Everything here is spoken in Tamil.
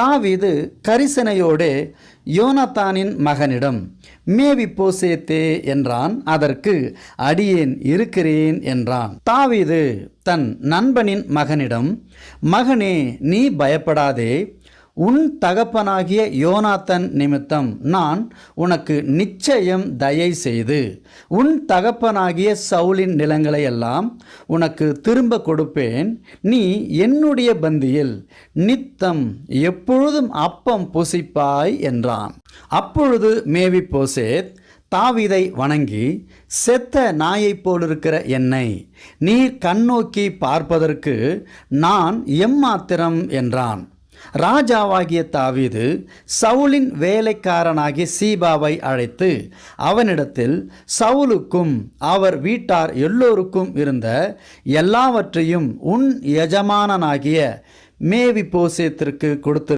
தாவீது கரிசனையோடே யோனத்தானின் மகனிடம் மேவி போசேத்தே என்றான். அதற்கு அடியேன் இருக்கிறேன் என்றான். தாவீது தன் நண்பனின் மகனிடம் மகனே நீ பயப்படாதே. உன் தகப்பனாகிய யோனாத்தன் நிமித்தம் நான் உனக்கு நிச்சயம் தயை செய்து உன் தகப்பனாகிய சவுலின் நிலங்களை எல்லாம் உனக்கு திரும்ப கொடுப்பேன். நீ என்னுடைய பந்தியில் நித்தம் எப்பொழுதும் அப்பம் புசிப்பாய் என்றான். அப்பொழுது மேவி போசேத் தாவிதை வணங்கி செத்த நாயைப் போலிருக்கிற என்னை நீர் கண்ணோக்கி பார்ப்பதற்கு நான் எம்மாத்திரம் என்றான். ராஜாவாகிய தாவீது சவுலின் வேலைக்காரனாகிய சீபாவை அழைத்து அவனிடத்தில் சவுலுக்கும் அவர் வீட்டார் எல்லோருக்கும் இருந்த எல்லாவற்றையும் உன் எஜமானனாகிய மேவி போசேத்திற்கு கொடுத்து